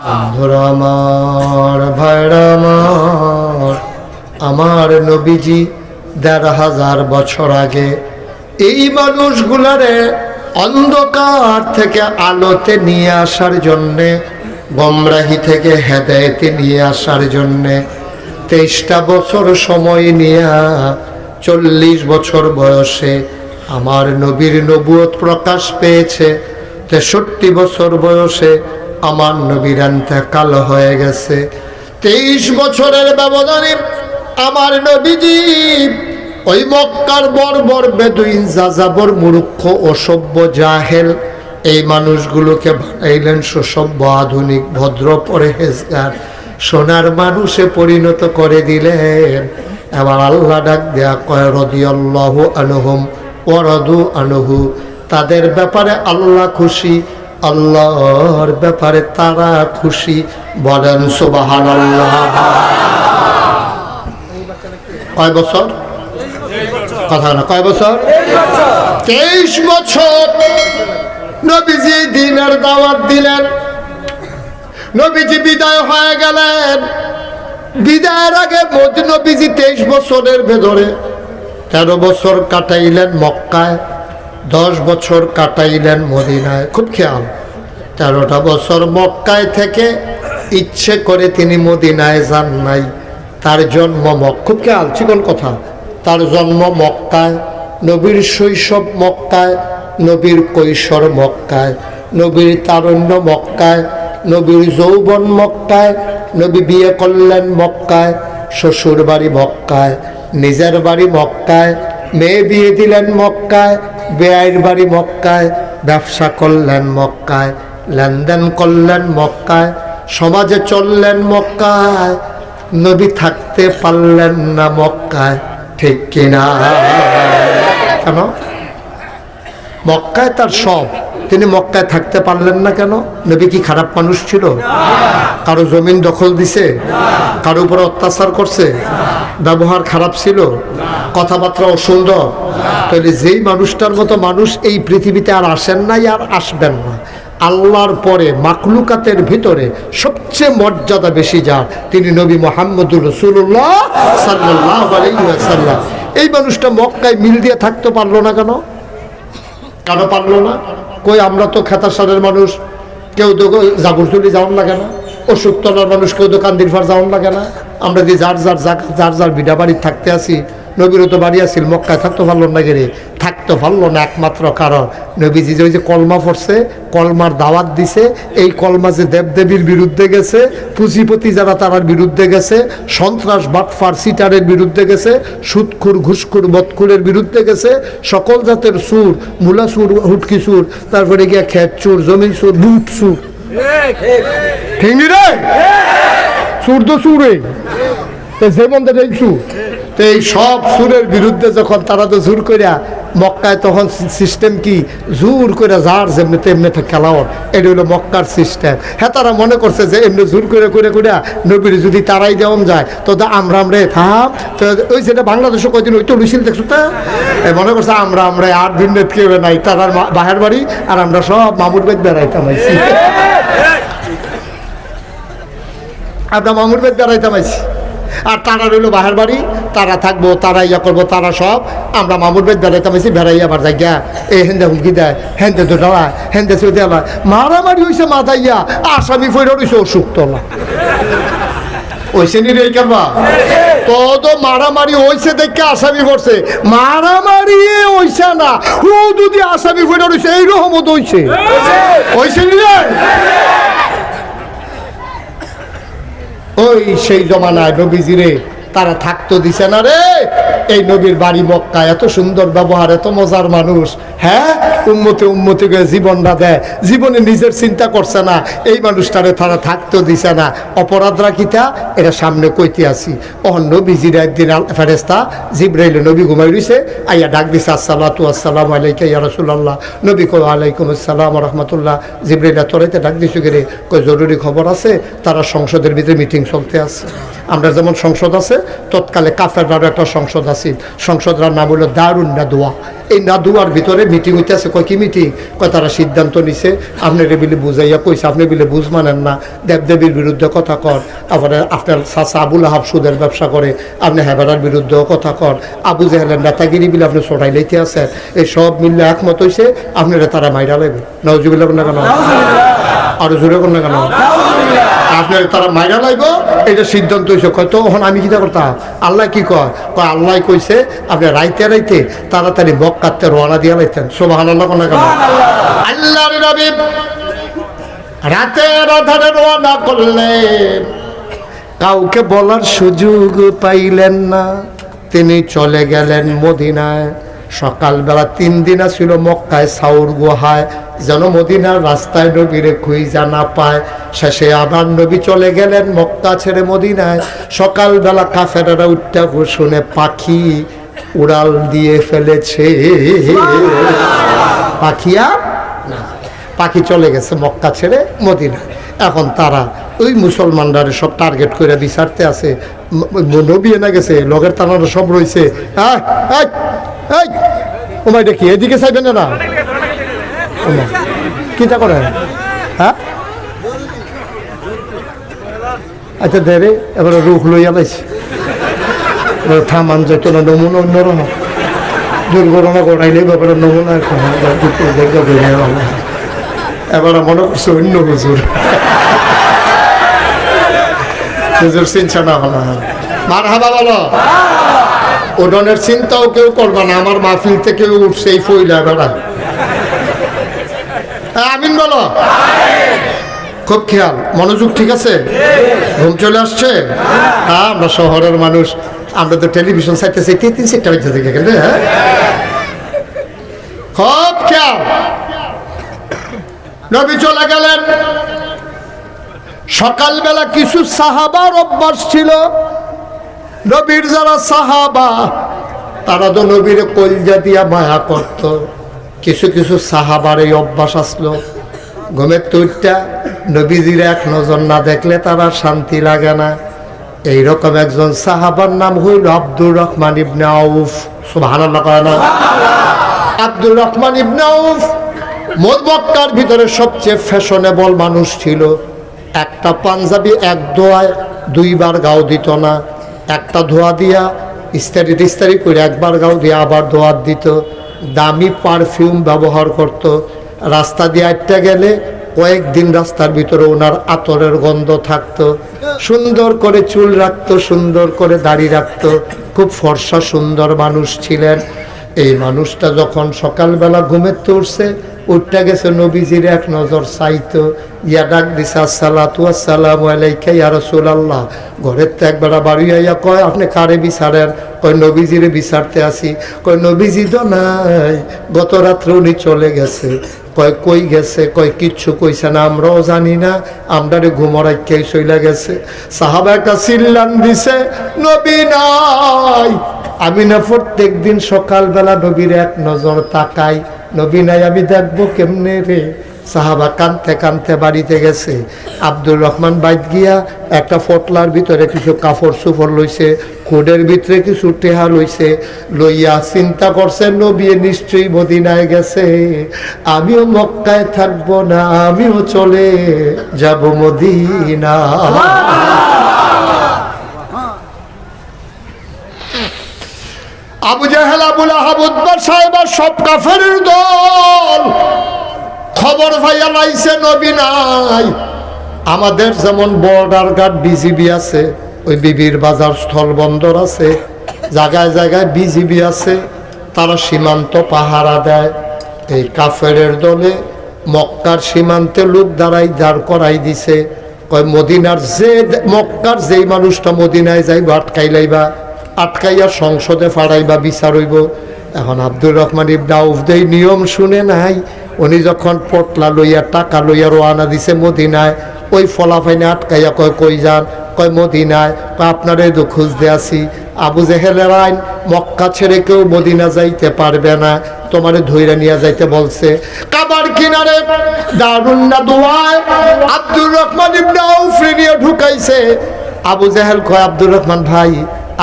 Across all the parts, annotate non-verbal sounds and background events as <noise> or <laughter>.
বন্ধুরা আমার ভাইরা আমার আমার নবীজি দেড় হাজার বছর আগে এই মানুষগুলারে অন্ধকার থেকে আলোতে নিয়ে আসার জন্যে, গমরাহি থেকে হেদায়েতে নিয়ে আসার জন্যে তেইশটা বছর সময় নিয়ে চল্লিশ বছর বয়সে আমার নবীর নবুয়ত প্রকাশ পেয়েছে। তেষট্টি বছর বয়সে আমার নবীর কাল হয়ে গেছে। তেইশ বছরের ব্যবধানে আমার নবীজি ওই মক্কার বর্বর বেদুইন যাযাবর মূর্খ অসভ্য জাহেল, এই মানুষগুলোকে বানাইলেন সুসভ্য, আধুনিক, ভদ্র পরেহেজগার। সোনার মানুষে পরিণত করে দিলেন। এবার আল্লাহ ডাক দেয়া কয়, রদিয়াল্লাহ আনহুম ওরদু আনহু। তাদের ব্যাপারে আল্লাহ খুশি আল্লাহর ব্যাপারে তারা খুশি বলেন সুবাহান আল্লাহ কয় বছর? কথা না কয় বছর? তেইশ বছর। নবীজি দিনের দাওয়াত দিলেন। নবীজি বিদায় হয়ে গেলেন। বিদায়ের আগে নবীজি তেইশ বছরের ভেতরে তেরো বছর কাটাইলেন মক্কায়। দশ বছর কাটাইলেন মদিনায়। খুব খেয়াল। তেরোটা বছর মক্কায় থেকে ইচ্ছে করে তিনি মদিনায় যান নাই। তার জন্ম মক খুব খেয়াল, চিকন কথা। তার জন্ম মক্কায়, নবীর শৈশব মক্কায়, নবীর কৈশোর মক্কায়, নবীর তারণ্য মক্কায়, নবীর যৌবন মক্কায়, নবী বিয়ে করলেন মক্কায় শ্বশুর বাড়ি মক্কায়, নিজের বাড়ি মক্কায়, মেয়ে বিয়ে দিলেন মক্কায় বেআইর বাড়ি মক্কায়, ব্যবসা করলেন মক্কায়, লেনদেন করলেন মক্কায়, সমাজে চললেন মক্কায়, নবী থাকতে পারলেন না মক্কায়, ঠিক কিনা? কেন? মক্কায় তার সব। তিনি মক্কায় থাকতে পারলেন না কেন? নবী কি খারাপ মানুষ ছিল? কারও জমিন দখল দিছে? কারও উপরে অত্যাচার করছে? ব্যবহার খারাপ ছিল? কথাবার্তা অসুন্দর? তাহলে যেই মানুষটার মতো মানুষ এই পৃথিবীতে আর আসেন নাই আর আসবেন না। আল্লাহর পরে মাকলুকাতের ভিতরে সবচেয়ে মর্যাদা বেশি যার, তিনি নবী মোহাম্মদুর রসুল্লাহ সাল্লাহ এই মানুষটা মক্কায় মিল দিয়ে থাকতে পারল না কেন? কেন পারল না? কই আমরা তো খেতাসারের মানুষ। কেউ তো জাগুরচুলি যাওয়ার লাগে না। ওষুধ তলার মানুষ কেউ তো কান্দিরফার যাওয়ার লাগে না। আমরা যে যার যার যার যার বিডা বাড়ি থাকতে আসি নবীরও তো বাড়ি আসিল মক্কায় থাকতে পারল না গেলে। থাকতে পারল না একমাত্র কারণ। নবীজি যে ওই যে কলমা পড়ছে, কলমার দাওয়াত দিছে, এই কলমা যে দেবদেবীর বিরুদ্ধে গেছে, পুঁজিপতি যারা তারার বিরুদ্ধে গেছে, সন্ত্রাস, বাটফার, সিটারের বিরুদ্ধে গেছে, সুৎখুর, ঘুষখুর বৎখুরের বিরুদ্ধে গেছে, সকল জাতের সুর, মূলা সুর, হুটকি সুর, তারপরে গিয়া খেত চুর জমিন সুর, বুট সুর। সুর তো সুরে। তো যে তো এই সব সুরের বিরুদ্ধে যখন তারা তো জোর করিয়া মক্কায় তখন সিস্টেম কি? জোর করে যার যেমনি তেমনি খেলাওয়ার এটা হলো মক্কার সিস্টেম হ্যাঁ তারা মনে করছে যে এমনি জোর করে করে করে নবীর যদি তারাই যেমন যায়, তো আমরা আমরা থাম। তো ওই সেটা বাংলাদেশে কয়দিন ওই তো লুইছিল দেখছ তা? মনে করছে আমরা আমরা আর দিন কেউ নাই, তারার বাহের বাড়ি, আর আমরা সব মামুর বেদ বেড়াইতাম আইছি। আমরা মামুর বেদ বেড়াইতাম আইছি। আর তারা রইল বাহার বাড়ি তারা থাকব, তারা ইয়া করব, তারা সব। আমরা মামুর বেদ বেড়াইতাম আইছি বেড়াই আবার গিয়া এ হেন্দে হুমকি দেয়, হেন্দে দুটালা হেন্দে চুতে আবার মারামারি হয়েছে মাথা ইয়া আসামি ফইরা রয়েছে অসুখ তোলা ওইসে নি রে কারবা? তো তো মারামারি হইছে দেখে আসামি পড়ছে মারামারি হইছে না ও যদি আসামি ফইরা রয়েছে এই রকমত হইছে হইছে ওই সেই জমানায় নবীজিরে তারা থাকতো দিছে না রে। এই নবীর বাড়ি মক্কা এত সুন্দর ব্যবহার, এত মজার মানুষ। হ্যাঁ? উন্মতে উন্মতি করে জীবনটা দেয়। জীবনে নিজের চিন্তা করছে না। এই মানুষটারে তারা থাকতো দিছে না। অপরাধরা কিতা? এটা সামনে কইতে আসি। অহন নবীজির একদিন আল- ফেরেস্তা জিব্রাইল নবী ঘুমাই রইছে। আইয়া ডাক দিছে, আসসালাতু আসসালাম আলাইকা ইয়া রাসূলুল্লাহ। নবী কো আলাইকুম আসসালাম রাহমাতুল্লাহ। জিব্রাইল তোরাইতে ডাক দিছে গেরে। কই জরুরি খবর আছে? তারা সংসদের ভিতরে মিটিং চলতে আছে। আমরা যেমন সংসদ আছে তৎকালে কাফেররারও একটা সংসদ আছে। সংসদরার নাম হলো দারুণ নাদুয়া। এই নাদুয়ার ভিতরে মিটিং হইতেছে কয় কি মিটিং কয় তারা সিদ্ধান্ত নিছে আপনি বিলে বুঝাইয়া কইছে আপনি বিলে বুঝ মানেন না। দেবদেবীর বিরুদ্ধে কথা কর। তারপরে আপনার চাচা আবুল আহাব সুদের ব্যবসা করে। আপনি হেবারার বিরুদ্ধেও কথা কর। আবু জাহেলের নেতাগিরি বিলে আপনি চড়াই লইতে আছেন। এই সব মিললে একমত হইছে আপনারা তারা মাইরা লাগবে নজুবিল্লা কেন? আরও জোরে কোন? না কেন আপনার তারা মাইরা লাইব এটা সিদ্ধান্ত হয়েছে কত ওখানে আমি কিতা করতাম? আল্লাহ কি কয়? কয়, আল্লাহ কইছে, আপনি রাইতে রাইতে তাড়াতাড়ি মক্কাতে রওনা দিয়া লাইতেন। সোবাহান আল্লাহ কোন কেন রাতে রাধারে রওনা করলেন। কাউকে বলার সুযোগ পাইলেন না। তিনি চলে গেলেন মদিনায়। সকালবেলা তিন দিন ছিল মক্কায় সাউর গুহায় যেন মদিনার রাস্তায় নবীরে খুঁজা না পায়। শেষে আবার নবী চলে গেলেন মক্কা ছেড়ে মদিনায়। সকালবেলা কাফেরা উঠতে শুনে পাখি উড়াল দিয়ে ফেলেছে। পাখিয়া না পাখি চলে গেছে মক্কা ছেড়ে মদিনা এখন তারা ওই মুসলমানরা সব টার্গেট করে বিচারতে আছে। নবী এনে গেছে লগের তানারা সব রয়েছে। ওমাই দেখি এদিকে চাইবেন না ওমা, কিতা করে হ্যাঁ? আচ্ছা দে রে এবারে রুখ লইয়া এবার থামান যেত না নমুনা অন্যরকম। দুর্ঘটনা ঘটাইলে ব্যাপারে নমুনা এবার মনে করছে অন্য হুজুর। হুজুর চিন্তা না হলো মার হাবা বলো। ওডনের চিন্তাও কেউ করবে না, আমার মাহফিল থেকে উঠছে এই ফইলা বেড়া। আমিন বলো। খুব খেয়াল, মনোযোগ ঠিক আছে? ঘুম চলে আসছে? হ্যাঁ আমরা শহরের মানুষ, আমরা তো টেলিভিশন চাইতেছি, তিন তিন চারটা বাজতে থেকে গেলে হ্যাঁ? খুব খেয়াল। নবী চলে গেলেন। সকালবেলা কিছু সাহাবার অভ্যাস ছিল। নবীর যারা সাহাবা তারা তো নবীর কলজা দিয়া মায়া করত। কিছু কিছু সাহাবার এই অভ্যাস আসলো। ঘুমের তুইটা নবীজির এক নজর না দেখলে তারা শান্তি লাগে না। এইরকম একজন সাহাবার নাম হইল আব্দুর রহমান ইবনে আউফ। সুবহানাল্লাহ কয় না? আব্দুর রহমান ইবনে আউফ ভিতরে সবচেয়ে ফ্যাশনেবল মানুষ ছিল। একটা পাঞ্জাবি এক ধোয়ায় দুইবার গাও দিত না। একটা ধোয়া দিয়া, ইস্তারি টিস্তারি করে একবার গাও দিয়ে আবার ধোয়া দিত। দামি পারফিউম ব্যবহার করত। রাস্তা দিয়ে আটটা গেলে কয়েকদিন রাস্তার ভিতরে ওনার আতরের গন্ধ থাকতো। সুন্দর করে চুল রাখতো, সুন্দর করে দাড়ি রাখত। খুব ফর্সা, সুন্দর মানুষ ছিলেন। এই মানুষটা যখন সকালবেলা ঘুমের উঠছে উঠটা গেছে নবীজির এক নজর চাইতো ইয়া ডাক দিছে, আসসালাতু আসসালামু আলাইকা ইয়া রাসূলুল্লাহ। ঘরের তো একবার বাড়ি আইয়া কয়, আপনি কারে বিচারেন? কয়, নবীজিরে বিচারতে আসি। কয়, নবীজি তো নাই, গত রাত্রে উনি চলে গেছে। কয়, কই গেছে? কয়, কিচ্ছু কইছে না, আমরাও জানি না, আমরারে ঘুমরাই কে গেছে। সাহাবা একটা চিল্লান দিছে, নবী নাই আমি না প্রত্যেক দিন সকালবেলা নবীর এক নজর তাকাই। নবী নাই, আমি দেখব কেমনে রে? সাহাবা কানতে কানতে বাড়িতে গেছে। আব্দুর রহমান বাইত গিয়া একটা ফটলার ভিতরে কিছু কাপড় চুপড় লইছে, কোডের ভিতরে কিছু টেহা লইছে। লইয়া চিন্তা করছে, নবী নিশ্চয়ই মদিনায় গেছে। আমিও মক্কায় থাকব না, আমিও চলে যাব মদিনা আবু জাহেল সব দল। আমাদের যেমন বর্ডার গার্ড বিজিবি আছে, ওই বিবির বাজার স্থল বন্দর আছে, জায়গায় জায়গায় বিজিবি আছে, তারা সীমান্ত পাহারা দেয়। এই কাফেরের দলে মক্কার সীমান্তে লোক দাঁড়াই দাঁড় করাই দিছে। কয়, মদিনার যে মক্কার যেই মানুষটা মদিনায় যাইব, আটকাই লাইবা, আটকাইয়া সংসদে ফাড়াইবা, বিচার হইব। এখন আব্দুর রহমান ইবনা উফদেই নিয়ম শুনে নাই। উনি যখন পটলা লইয়া, টাকা লইয়া রোয়ানা দিছে মদিনায়, ওই ফলাফাইনে আটকাইয়া কয়, কই যান? কয়, মদিনায়। কয়, আপনারে তো খুঁজতে আসি। আবু জেহেলের আইন, মক্কা ছেড়ে কেউ মদিনা যাইতে পারবে না। তোমারে ধৈর্য নিয়ে যাইতে বলছে। কাবার কিনারে দারুণ না দোয়ায় আব্দুর রহমান ইবনে আউফ নিয়ে ঢুকাইছে। আবু জাহেল কয়, আব্দুর রহমান ভাই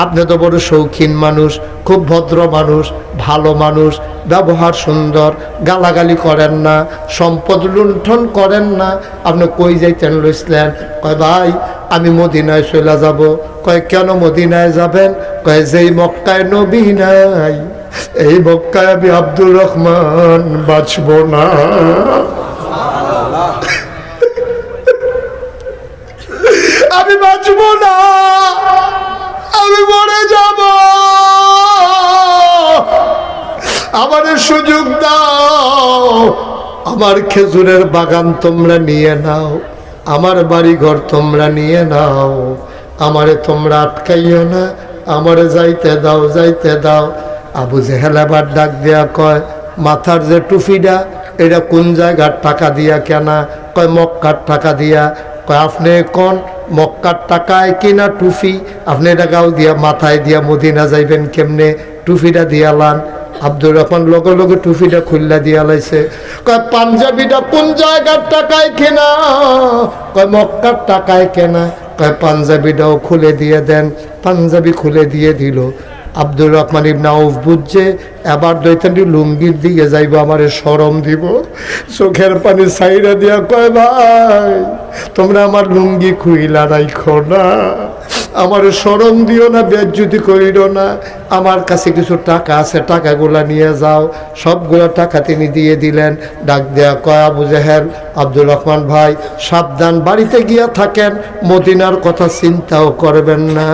আপনি তো বড় শৌখিন মানুষ খুব ভদ্র মানুষ ভালো মানুষ ব্যবহার সুন্দর গালাগালি করেন না সম্পদ লুণ্ঠন করেন না। আপনি কই যাইতেন লইসলেন কয় ভাই আমি মদিনায় চলে যাব। কয় কেন মদিনায় যাবেন? কয় যেই মক্কায় নবী নাই এই মক্কায় আমি আব্দুর রহমান বাঁচব না। আমি বাঁচব না। সুযোগ দাও। আমার খেজুরের বাগান তোমরা নিয়ে নাও। আমার বাড়ি ঘর তোমরা নিয়ে নাও। আমারে তোমরা আটকাইও না। আমারে যাইতে দাও যাইতে দাও। আবু জেহেল আবার ডাক দেয়া কয়, মাথার যে টুপিটা, এটা কোন জায়গার টাকা দিয়া কেনা? কয়, মক্কার টাকা দিয়া। কয়, আপনি কোন? মক্কার টাকায় কিনা টুফি আপনি এটা গাও দিয়া, মাথায় দিয়া মদিনা যাইবেন কেমনে? টুফিটা দিয়া লান। আব্দুর রহমান লগে লগে টুফিটা খুললা দিয়া লাইছে। কয়, পাঞ্জাবিটা কোন জায়গার টাকায় কেনা? কয়, মক্কার টাকায় কেনা। কয়, পাঞ্জাবিটাও খুলে দিয়ে দেন। পাঞ্জাবি খুলে দিয়ে দিল। আব্দুর রহমান ইবনা আউফ বুঝছে, এবার দৈতান্ডি লুঙ্গির দিকে যাইব, আমারে সরম দিব। চোখের পানি সাইরা দিয়া কয়, ভাই, তোমরা আমার লুঙ্গি খুইলা রাইখো না। আমার স্মরণ দিও না, বেজ্জুতি করিল না। আমার কাছে কিছু টাকা আছে, টাকাগুলা নিয়ে যাও। সবগুলো টাকা তিনি দিয়ে দিলেন। ডাক দেয়া কয়া, আবু জাহেল, আব্দুর রহমান ভাই, সাবধান, বাড়িতে গিয়া থাকেন। মদিনার কথা চিন্তাও করবেন না।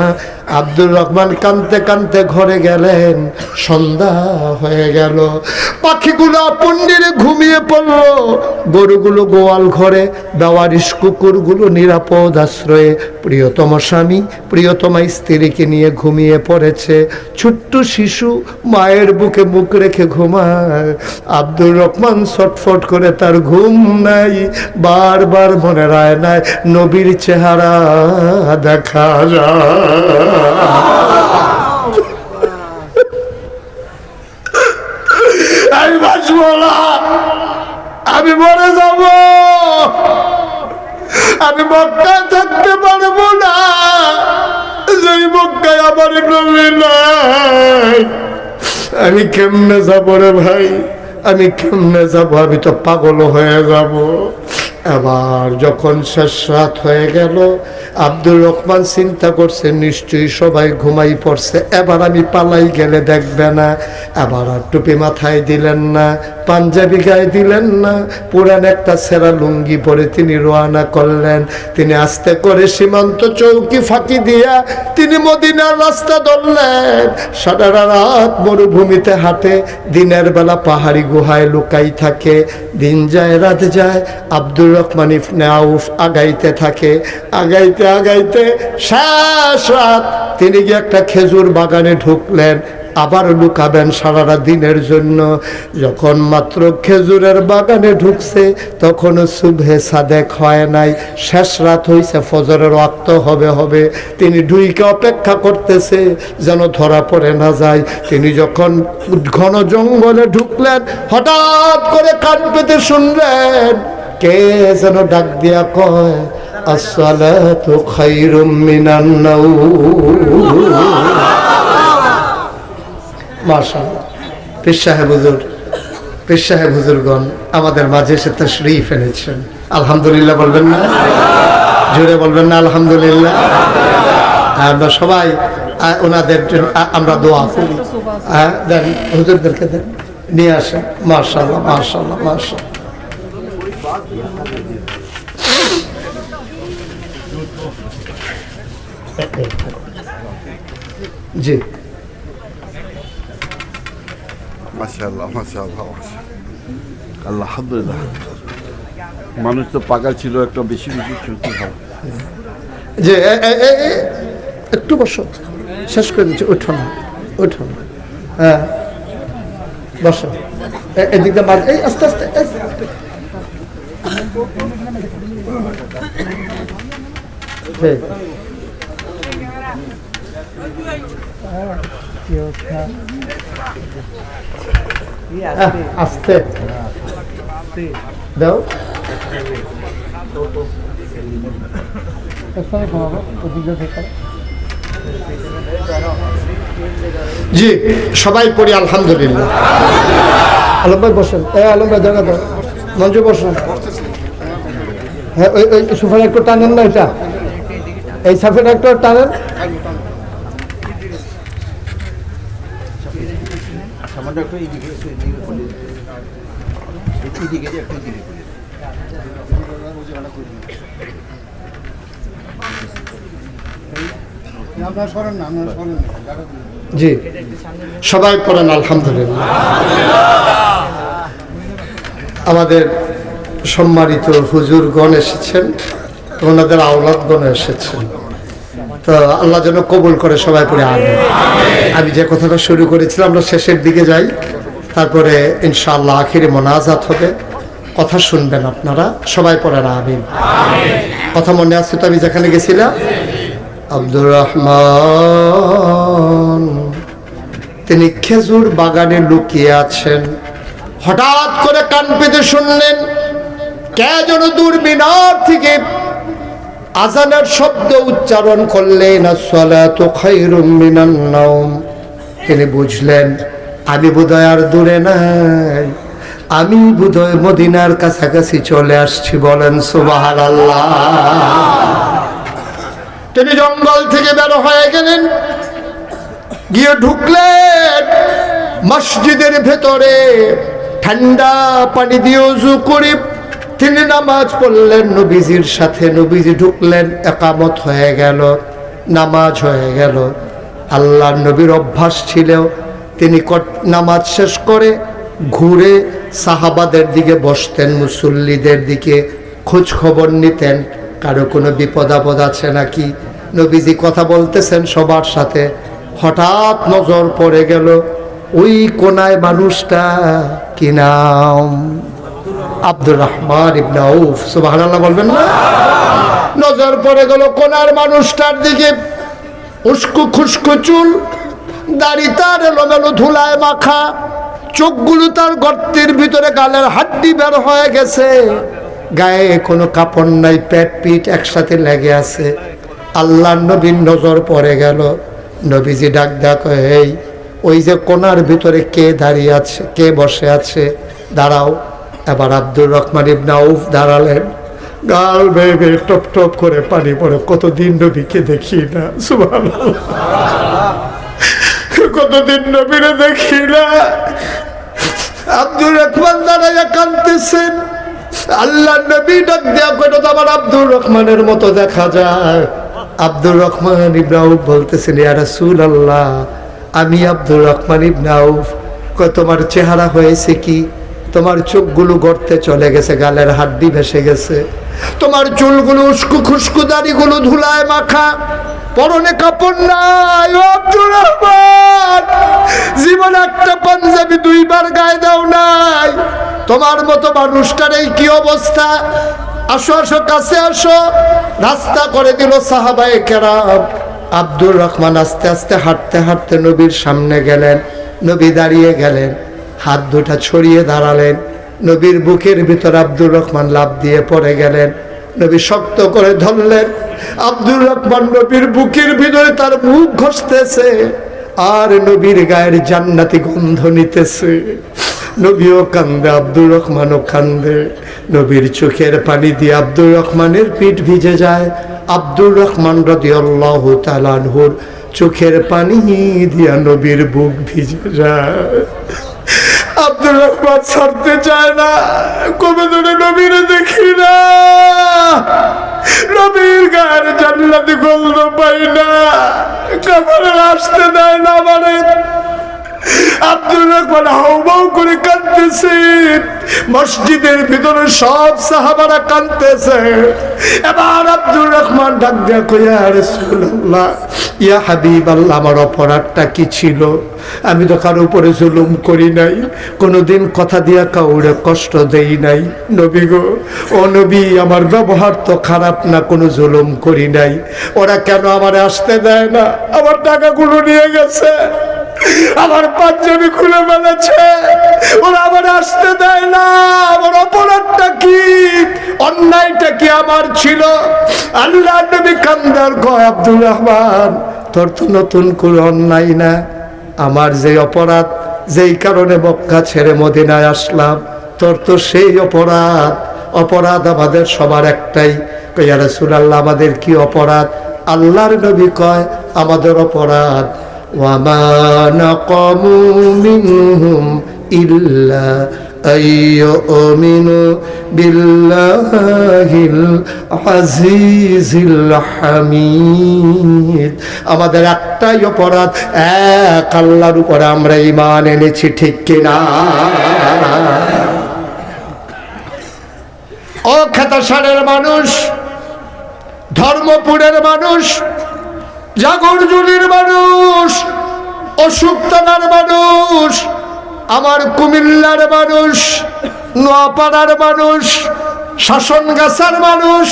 আব্দুর রহমান কানতে কানতে ঘরে গেলেন, সন্ধ্যা হয়ে গেল। পাখিগুলো পন্ডিরে ঘুমিয়ে পড়ল। গরুগুলো গোয়াল ঘরে বেওয়ারিশ কুকুরগুলো নিরাপদ আশ্রয়ে। প্রিয়তম স্বামী, প্রিয়তমা স্ত্রীকে নিয়ে ঘুমিয়ে পড়েছে। ছোট্ট শিশু মায়ের বুকে মুখ রেখে ঘুমায়। আব্দুর রহমান ছটফট করে তার ঘুম নাই বারবার মনে রায় নাই নবীর চেহারা দেখা যায়। <laughs> আমি বাঁচব না। আমি মরে যাব। আমি মক্কায় থাকতে পারব না। যেই মক্কায় আমার নবী নাই। আমি কেমনে যাব রে ভাই? আমি কেমনে যাব? আমি তো পাগল হয়ে যাব। এবার যখন শেষ রাত হয়ে গেল, আব্দুর রহমান চিন্তা করছে, নিশ্চয়ই সবাই ঘুমাই পড়ছে। এবার আমি পালাই গেলে দেখবে না, এবার আর টুপি মাথায় দিলেন না। পাঞ্জাবি গায়ে দিলেন না। পুরান একটা সেরা লুঙ্গি পরে তিনি রোয়ানা করলেন। তিনি আস্তে করে সীমান্ত চৌকি ফাঁকি দিয়া তিনি মদিনার রাস্তা ধরলেন। সারা রাত মরুভূমিতে হাঁটে, দিনের বেলা পাহাড়ি গুহায় লুকাই থাকে। দিন যায়, রাত যায়, আব্দুর রহমান ইফনে আউফ আগাইতে থাকে। আগাইতে আগাইতে শেষ রাত। তিনি গিয়ে একটা খেজুর বাগানে ঢুকলেন। আবার লুকাবেন সারাটা দিনের জন্য। যখন মাত্র খেজুরের বাগানে ঢুকছে, তখন শুভে সাদেক হয় নাই। শেষ রাত হইছে, ফজরের রক্ত হবে হবে। তিনি ডুইকে অপেক্ষা করতেছে, যেন ধরা পড়ে না যায়। তিনি যখন ঘন জঙ্গলে ঢুকলেন, হঠাৎ করে কান পেতে শুনলেন, কে যেন ডাক দিয়া কয়, আসসালাতু খাইরুম মিনান নাউম মাশাআল্লাহ। পীর সাহেব হুজুর, পীর সাহেব হুজুরগণ আমাদের মাঝে এসে তশরিফ এনেছেন। আলহামদুলিল্লাহ বলবেন না? জোরে বলবেন না, আলহামদুলিল্লাহ? আমরা সবাই ওনাদের আমরা দোয়া করি। হ্যাঁ দেন, হুজুরদেরকে দেন, নিয়ে আসেন। মার্শাল্লাহ মার্শাল্লাহ মার্শাল্লাহ জি। মাশাআল্লাহ মাশাআল্লাহ আলহামদুলিল্লাহ। মানুষ তো পাকা ছিল একটা বেশি বেশি চলতে হবে যে একটু বসো শেষ করে দিচ্ছি উঠো না উঠো না। হ্যাঁ বসো। এদিকটা বাদ এই আস্তে আস্তে আস্তে, আস্তে। ঠিক। আস্তে দাও। জি সবাই পড়ি আলহামদুলিল্লাহ। আলম ভাই বসেন। এ আলম ভাই জায়গা দাও। মঞ্চে বসুন। হ্যাঁ ওই ওই সুফার একটু টানেন না এটা। এই সাফের একটু টানেন। সামান্য একটু এইদিকে একটু একটু একটু জি। সবাই পড়েন আলহামদুলিল্লাহ। আমাদের সম্মানিত হুজুরগণ এসেছেন ওনাদের আওলাদগণ এসেছেন। তো আল্লাহ যেন কবুল করে সবাই পড়ে আগে আমি যে কথাটা শুরু করেছিলাম, আমরা শেষের দিকে যাই। তারপরে ইনশাআল্লাহ আখিরে মোনাজাত হবে। কথা শুনবেন আপনারা, সবাই পড়েন আমিন। কথা মনে আছে তো আমি যেখানে গেছিলাম? আব্দুর রহমান। তিনি খেজুর বাগানে লুকিয়ে আছেন। হঠাৎ করে কান পেতে শুনলেন, কে যেন দূর থেকে আজানের শব্দ উচ্চারণ করলেন তিনি বুঝলেন, আমি বোধহয় আর দূরে নাই। আমি বোধহয় মদিনার কাছাকাছি চলে আসছি। বলেন, সুবহানাল্লাহ। তিনি জঙ্গল থেকে বের হয়ে গেলেন। গিয়ে ঢুকলেন মসজিদের ভেতরে। ঠান্ডা পানি দিয়ে উজু করে তিনি নামাজ পড়লেন, নবীজির সাথে নবীজি ঢুকলেন, একামত হয়ে গেল, নামাজ হয়ে গেল। আল্লাহ নবীর অভ্যাস ছিল, তিনি নামাজ শেষ করে ঘুরে সাহাবাদের দিকে বসতেন, মুসল্লিদের দিকে খোঁজ খবর নিতেন, কারও কোনো বিপদ আপদ আছে নাকি? নবীজি কথা বলতেছেন সবার সাথে, হঠাৎ নজর পড়ে গেল, ওই কোনায় মানুষটা কি নাম? আব্দুর রহমান ইবনে আউফ, সুবহানাল্লাহ বলবেন না? নজর পড়ে গেল কোনার মানুষটার দিকে। উস্কু খুস্কু চুল, দাড়ি তার এলোমেলো ধুলায় মাখা, চোখগুলো তার গর্তের ভিতরে গালের হাড্ডি বের হয়ে গেছে। গায়ে কোনো কাপড় নাই, পেট পিঠ একসাথে লেগে আছে। আল্লাহ নবীর নজর পড়ে গেল। নবীজি ডাক ডাক, এই, ওই যে কোনার ভিতরে কে দাঁড়িয়ে আছে, কে বসে আছে? দাঁড়াও। এবার আব্দুর রহমান ইবনা উফ দাঁড়ালেন। গাল বেয়ে বেয়ে টপ টপ করে পানি পড়ে কতদিন নবীকে দেখি না, সুবহানাল্লাহ। কতদিন নবীরে দেখি না। আব্দুর রহমান দাঁড়াইয়া কাঁদতেছেন। আল্লাহ নবী ডাক করে তো আমার আব্দুর রহমানের মতো দেখা যায়। আব্দুর রহমান ইব্রাহিম বলতেছেন, ইয়া রাসূল আল্লাহ আমি আব্দুর রহমান ইবনাউফ তোমার চেহারা হয়েছে কি? তোমার চোখগুলো গড়তে চলে গেছে, গালের হাড্ডি ভেসে গেছে। তোমার চুলগুলো উস্কু খুস্কু দাড়িগুলো ধুলায় মাখা, পরনে কাপড় নাই। আব্দুর রহমান, জীবনে একটা পাঞ্জাবি দুইবার গায়ে দাও নাই। তোমার মতো মানুষটার এই কি অবস্থা? আসো আসো, কাছে আসো। রাস্তা করে দিল সাহাবায়ে কেরাম। আব্দুর রহমান আস্তে আস্তে হাঁটতে হাঁটতে নবীর সামনে গেলেন, নবী দাঁড়িয়ে গেলেন। হাত দুটা ছড়িয়ে দাঁড়ালেন। নবীর বুকের ভিতর আব্দুর রহমান লাভ দিয়ে পড়ে গেলেন। নবী শক্ত করে ধরলেন, আব্দুর রহমান নবীর বুকের ভিতরে তার মুখ ঘষতেছে আর নবীর গায়ের জান্নাতি গন্ধ নিতেছে। নবীও কান্দে, আব্দুর রহমানও কান্দে। নবীর চোখের পানি দিয়ে আব্দুর রহমানের পিঠ ভিজে যায়। আব্দুর রহমান রদিয়াল্লাহ তালানহুর চোখের পানি দিয়া নবীর বুক ভিজে যায়। আব্দুর রহমান ছাড়তে চায় না। কবে ধরে নবীরে দেখি না। নবীর গায়ের জান্নাতি গন্ধ পাই না। কাপড়ে আসতে দেয় না মানে আব্দুর রহমান হাউমাউ করে কাঁদতেছে। মসজিদের ভিতরে সব সাহাবারা কাঁদতেছে। এবার আব্দুর রহমান ডাক দিয়া কইয়া ইয়া হাবিব আল্লাহ আমার অপরাধটা কি ছিল? আমি তো কারও উপরে জুলুম করি নাই। কোনোদিন কথা দিয়া কাউরে কষ্ট দেই নাই। নবী গো, ও নবী, আমার ব্যবহার তো খারাপ না, কোনো জুলুম করি নাই। ওরা কেন আমারে আসতে দেয় না? আমার টাকাগুলো নিয়ে গেছে। আমার পাঞ্জাবি খুলে ফেলেছে। ওরা আমার আসতে দেয় না। আমার অপরাধটা কি? অন্যায়টা কি আমার ছিল? আল্লাহ নবী কান্দার কয় আব্দুর রহমান, তোর তো নতুন করে অন্যায় না। আমার যে অপরাধ, যেই কারণে মক্কা ছেড়ে মদিনায় আসলাম, তোর তো সেই অপরাধ। অপরাধ আমাদের সবার একটাই। কইয়া রাসূলুল্লাহ, আমাদের কি অপরাধ? আল্লাহর নবী কয়, আমাদের অপরাধ ওয়ামা নাকামু মিনহুম ইল্লা আইয়ুমিনু বিল্লাহিল আজিজিল হামিদ আমাদের একটাই অপরাধ, এক আল্লাহর উপরে আমরা ইমান এনেছি, ঠিক কিনা? ও খেতাসারের মানুষ, ধর্মপুরের মানুষ জাগরজুলির মানুষ অসুক্তনার মানুষ, আমার কুমিল্লার মানুষ, নোয়াপাড়ার মানুষ শাসনগাছার মানুষ,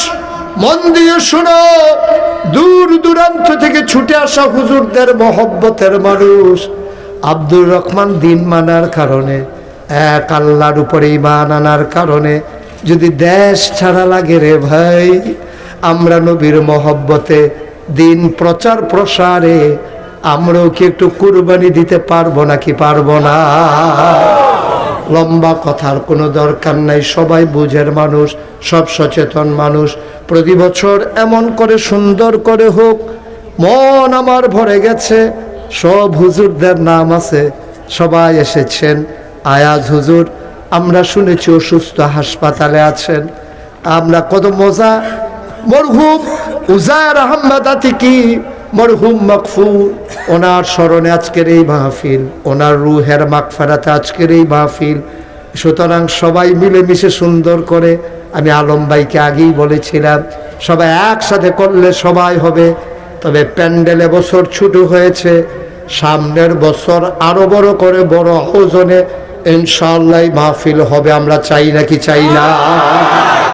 মন দিয়ে শুনো, দূর দূরান্ত থেকে ছুটে আসা হুজুরদের মহব্বতের মানুষ। আব্দুর রহমান দিন মানার কারণে, এক আল্লাহর উপরে ইমান আনার কারণে, যদি দেশ ছাড়া লাগে রে ভাই, আমরা নবীর মহব্বতে দিন প্রচার প্রসারে, আমরাও কি একটু কুরবানি দিতে পারব নাকি পারব না? লম্বা কথার কোনো দরকার নাই, সবাই বুঝের মানুষ, সব সচেতন মানুষ। প্রতি বছর এমন করে সুন্দর করে হোক, মন আমার ভরে গেছে, সব হুজুরদের নাম আছে, সবাই এসেছেন। আয়াজ হুজুর, আমরা শুনেছি অসুস্থ হাসপাতালে আছেন। আমরা কত মজা, মরহুম উজার আহম্মদ আতিকি মরহুম মকফুর। ওনার স্মরণে আজকের এই মাহফিল, ওনার রুহের মাগফেরাতে আজকের এই মাহফিল। সুতরাং সবাই মিলেমিশে সুন্দর করে, আমি আলম ভাইকে আগেই বলেছিলাম, সবাই একসাথে করলে সবাই হবে, তবে প্যান্ডেলে বছর ছুটু হয়েছে, সামনের বছর আরও বড় করে, বড় ওজনে ইনশাল্লাহ মাহফিল হবে, আমরা চাই নাকি চাই না।